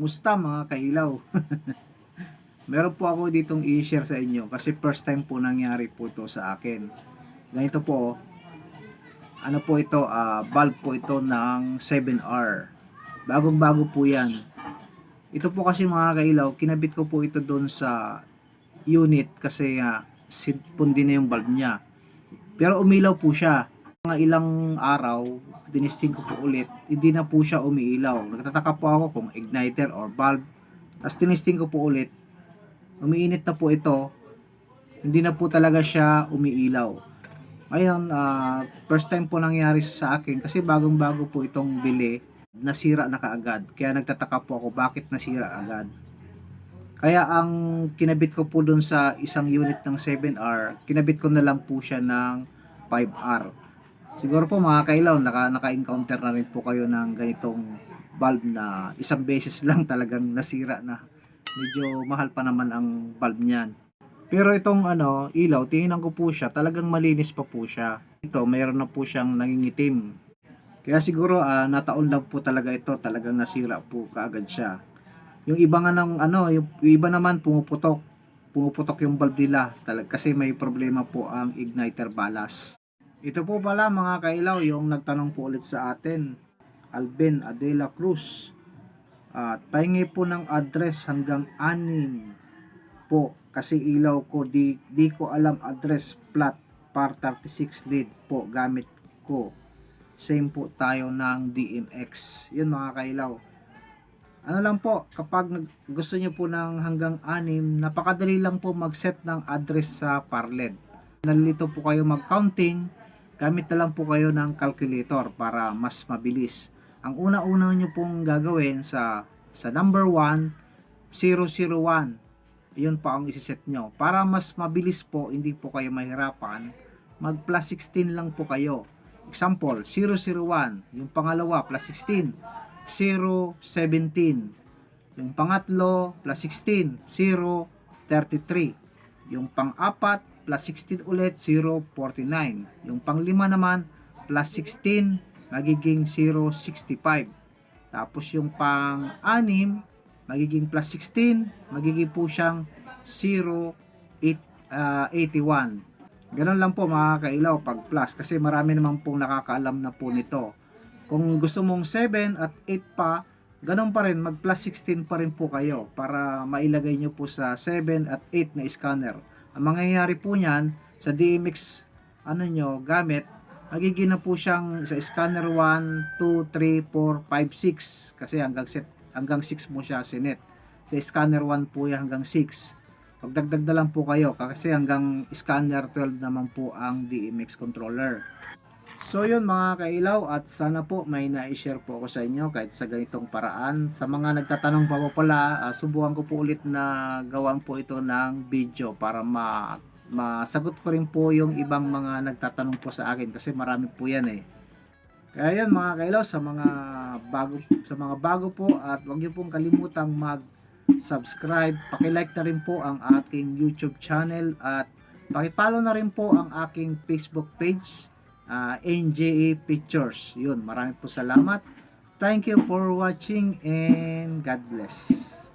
Musta mga kailaw? Meron po ako ditong i-share sa inyo kasi first time po nangyari po ito sa akin. Ganito po, ano po ito, ah, bulb po ito ng 7R. Bagong bago po yan. Ito po kasi mga kailaw, kinabit ko po ito doon sa unit kasi uh, pundi na yung bulb niya. Pero umilaw po siya. Mga ilang araw, dinisting ko po ulit, hindi na po siya umiilaw. Nagtataka po ako kung igniter or bulb. Tapos tinisting ko po ulit, umiinit na po ito, hindi na po talaga siya umiilaw. Ngayon, ah, first time po nangyari sa akin kasi bagong-bago po itong bili, nasira na kaagad. Kaya nagtataka po ako bakit nasira agad. Kaya ang kinabit ko po dun sa isang unit ng 7R, kinabit ko na lang po siya ng 5R. Siguro po mga kailaw, naka, naka-encounter na rin po kayo ng ganitong bulb na isang beses lang talagang nasira na. Medyo mahal pa naman ang bulb niyan. Pero itong ano, ilaw, tingnan ko po siya, talagang malinis pa po siya. Ito, mayroon na po siyang nangingitim. Kaya siguro ah, nataon lang po talaga ito, talagang nasira po kaagad siya. Yung iba nga ng ano, yung, yung iba naman pumuputok. Pumuputok yung bulb nila talag, kasi may problema po ang igniter balas. Ito po pala mga kailaw yung nagtanong po ulit sa atin. Alvin Adela Cruz. At pahingi po ng address hanggang anim po kasi ilaw ko di, di ko alam address plat par 36 lead po gamit ko same po tayo ng DMX yun mga kailaw ano lang po kapag gusto nyo po ng hanggang anim napakadali lang po mag set ng address sa parled nalito po kayo mag counting gamit na lang po kayo ng calculator para mas mabilis ang una-una nyo pong gagawin sa sa number 1 001 yun pa ang isiset nyo. Para mas mabilis po, hindi po kayo mahirapan, mag plus 16 lang po kayo. Example, 001. Yung pangalawa, plus 16. 017. Yung pangatlo, plus 16. 033. Yung pang-apat, plus 16 ulit, 049. Yung panglima naman, plus 16, magiging 065. Tapos yung pang-anim, magiging plus 16, magiging po siyang 081. Ganun lang po mga kailaw pag plus kasi marami naman pong nakakaalam na po nito. Kung gusto mong 7 at 8 pa, ganun pa rin, mag plus 16 pa rin po kayo para mailagay nyo po sa 7 at 8 na scanner. Ang mangyayari po niyan sa DMX ano nyo, gamit, magiging na po siyang sa scanner 1, 2, 3, 4, 5, 6 kasi hanggang set hanggang 6 mo siya sinet. Sa scanner 1 po yan hanggang 6. Pagdagdag na lang po kayo kasi hanggang scanner 12 naman po ang DMX controller. So yun mga kailaw at sana po may na-share po ako sa inyo kahit sa ganitong paraan. Sa mga nagtatanong pa po pala, uh, subukan ko po ulit na gawan po ito ng video para ma masagot ko rin po yung ibang mga nagtatanong po sa akin kasi marami po yan eh. Kaya yan mga kailaw sa mga bago sa mga bago po at huwag niyo pong kalimutang mag subscribe, paki-like na rin po ang aking YouTube channel at paki-follow na rin po ang aking Facebook page uh, NJA Pictures. Yun, maraming po salamat. Thank you for watching and God bless.